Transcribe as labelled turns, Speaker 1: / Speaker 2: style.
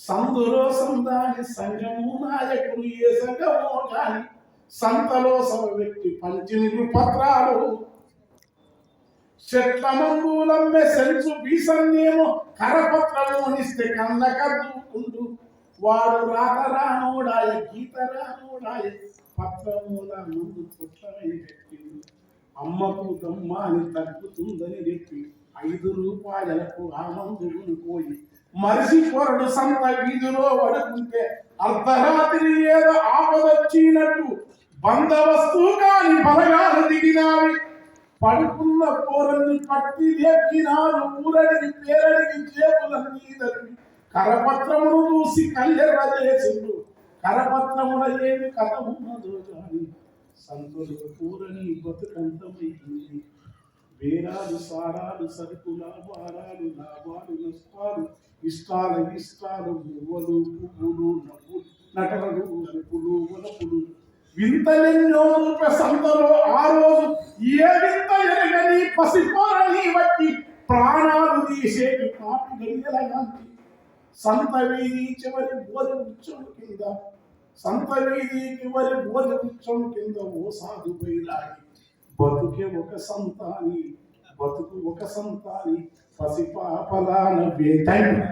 Speaker 1: సందులో సందాని సంఘము నాయకుడు ఏ సంఘమో కాని సంతలో సభ వ్యక్తి పంచినీరు పత్రాలు. చెట్ల మందులమ్మే సెంచు బీసన్నేమో కరపత్రము నిస్తే కళ్ళ వాడు రాత రానోడాయ గీత రానోడాయ పత్రమూల ముందు పుట్టమని అమ్మకు దమ్మ అని తగ్గుతుందని చెప్పి ఐదు రూపాయలకు ఆ మందుని పోయి మరిసి పొరడు సంత వీధిలో పడుకుంటే అర్ధరాత్రి ఏదో ఆపదొచ్చినట్టు బందవస్తు కాని బలగాలు దిగినావి. పడుకున్న పోరని పట్టి లేపినారు ఊరడికి పేరడికి చేతులన్నీ తరిమి కరపత్రమును చూసి కల్లెర్ర చేసిండు కరపత్రముల ఏమి కథ ఉన్నదో కానీ సంతులు పూరని బతుకంతమైంది వేరాలు సారాలు సరుకుల వారాలు లాభాలు నష్టాలు ఇష్టాల ఇష్టాలు మువ్వలు పువ్వులు నవ్వు నటనలు నలుపులు వలపులు. వింతలెన్నో రూప సంతలో ఆ రోజు ఏ వింత ఎరగని పసిపోరని బట్టి ప్రాణాలు తీసేటి పాపి గడియలగాంతి సంత వేయి చివరి బోధ వృక్షం కింద సంతవేది వీధి చివరి వృక్షం కింద ఓ సాధు బయలాగి బతుకే ఒక సంతాని బతుకు ఒక సంతాని పసిపాపలాన థ్యాంక్ యూ